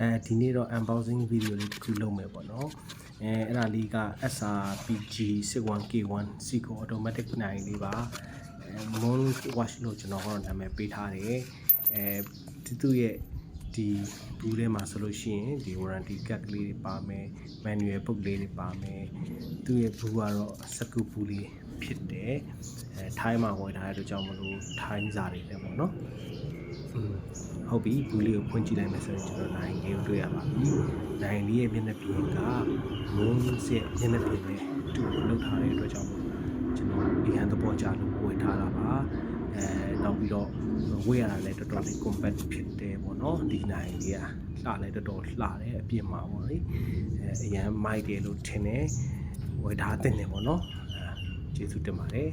အဲဒီနေ့တော့ unboxing video လေးတစ်ခုလုပ်မယ်ပေါ့နော်အဲအဲ့ဒါလေးက SRPG 61K1 Seiko automatic 9လေးပါအဲ moon watch လို့ကျွန်တော်ကတော့နာမည်ပေးထားတယ်အဲဒီသူ့ရဲ့ဒီဘူးထဲမှာဆိုလို့ရှိရင်ဒီ warranty card ကလေးတွေပါမယ် manual book လေးတွေပါမယ်သူ့ရဲ့ဘူးကတော့စကူဘူးလေးဖြစ်တယ်အဲထိုင်းမှာဝယ်ထားတဲ့အတွက်ကြောင့်မလို့ထိုင်းစာတွေလည်းပေါ့နော်อืม ဟုတ်ပြီဘူးလေးကိုဖွင့်ကြည့်လိုက်မယ်ဆိုရင်ကျွန်တော်နိုင်လေးကိုတွေ့ရပါပြီနိုင်လေးရဲ့မျက်နှာပြင်ကမုန်းစစ်မျက်နှာပြင်နဲ့တူလောက်ထားတဲ့အတွက်ကြောင့်မို့ကျွန်တော်အရန်သဘောကျလို့ဝယ်ထားတာပါအဲနောက်ပြီးတော့ဝယ်ရတာလည်းတော်တော်လေး compact ဖြစ်တယ်ပေါ့နော်ဒီနိုင်လေးကလှလည်းတော်တော်လှတယ်အပြင်မှာပေါ့လေအဲအရန်မိုက်တယ်လို့ထင်တယ်ဝယ်ထားတဲ့တယ်ပေါ့နော်အဲကျေးဇူးတင်ပါတယ်